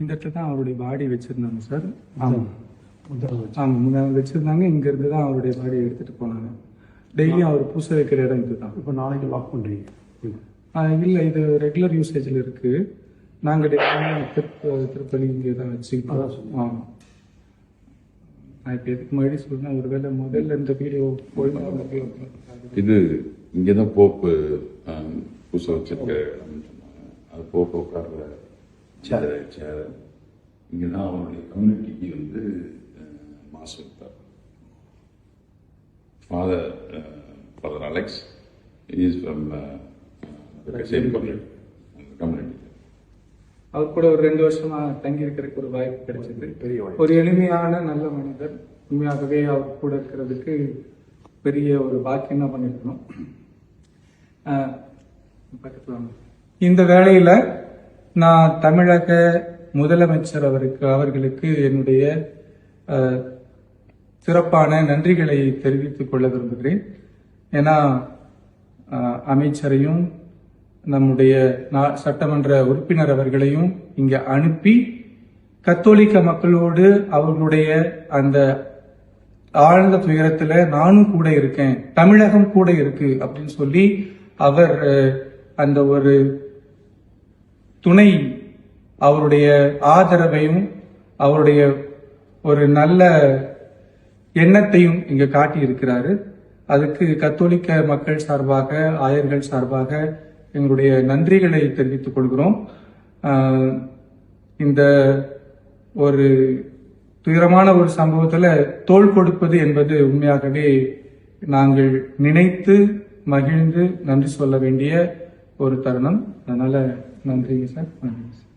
இந்த இடத்துல தான் அவருடைய பாடி வச்சிருந்தாங்க சார் ஆமாம் முதல். ஆமாம் முன்னாடி வச்சிருந்தாங்க. இங்க இருந்து தான் அவருடைய பாடி எடுத்துட்டு போனாங்க. டெய்லியும் அவர் பூசை வைக்கிற இடம் இதுதான். இப்போ நாளைக்கு லாக் பண்ணுறீங்க இல்ல இது ரெகுலர் யூசேஜ்ல இருக்கு. நாங்க டெய்லியும் திருப்ப- திருப்பதி இங்கே தான் வச்சுக்கிட்டோம் அதான் சொன்னேன். ஆமா. நான் இப்போ எதுக்கு முன்னாடி சொல்றேன்? ஒருவேளை முதல்ல இந்த வீடியோ ஒழுங்காக இது இங்கே தான் போப்பு பூசை வச்சிருக்க இடம்னு சொன்னாங்க அது போப்பு உட்கார்ற சேர். சேர் இங்கே தான் அவருடைய கம்யூனிட்டிக்கு வந்து மாசு வைத்தார் father father Alex is from same community community அவர் கூட ஒரு ரெண்டு வருஷமா தங்கி இருக்கிறதுக்கு ஒரு வாய்ப்பு கிடைச்சது. பெரிய வாய்ப்பு. ஒரு எளிமையான நல்ல மனிதர். உண்மையாகவே அவர் கூட இருக்கிறதுக்கு பெரிய ஒரு பாக்கியம் தான் பண்ணிருக்கணும் ஆஹ் பக்கத்துல. இந்த வேளையில நான் தமிழக முதலமைச்சர் அவருக்கு அவர்களுக்கு என்னுடைய சிறப்பான நன்றிகளை தெரிவித்துக் கொள்ள விரும்புகிறேன். ஏன்னா அமைச்சரையும் நம்முடைய நா- சட்டமன்ற உறுப்பினர் அவர்களையும் இங்கே அனுப்பி கத்தோலிக்க மக்களோடு அவர்களுடைய அந்த ஆழ்ந்த துயரத்துல நானும் கூட இருக்கேன் தமிழகம் கூட இருக்கு அப்படின்னு சொல்லி அவர் அந்த ஒரு துணை அவருடைய ஆதரவையும் அவருடைய ஒரு நல்ல எண்ணத்தையும் இங்க காட்டியிருக்கிறாரு. அதுக்கு கத்தோலிக்க மக்கள் சார்பாக ஆயர்கள் சார்பாக எங்களுடைய நன்றிகளை தெரிவித்துக் கொள்கிறோம். இந்த ஒரு துயரமான ஒரு சம்பவத்துல தோள் கொடுப்பது என்பது உண்மையாகவே நாங்கள் நினைத்து மகிழ்ந்து நன்றி சொல்ல வேண்டிய ஒரு தருணம். அதனால நன்றிங்க சார் நன்றி சார்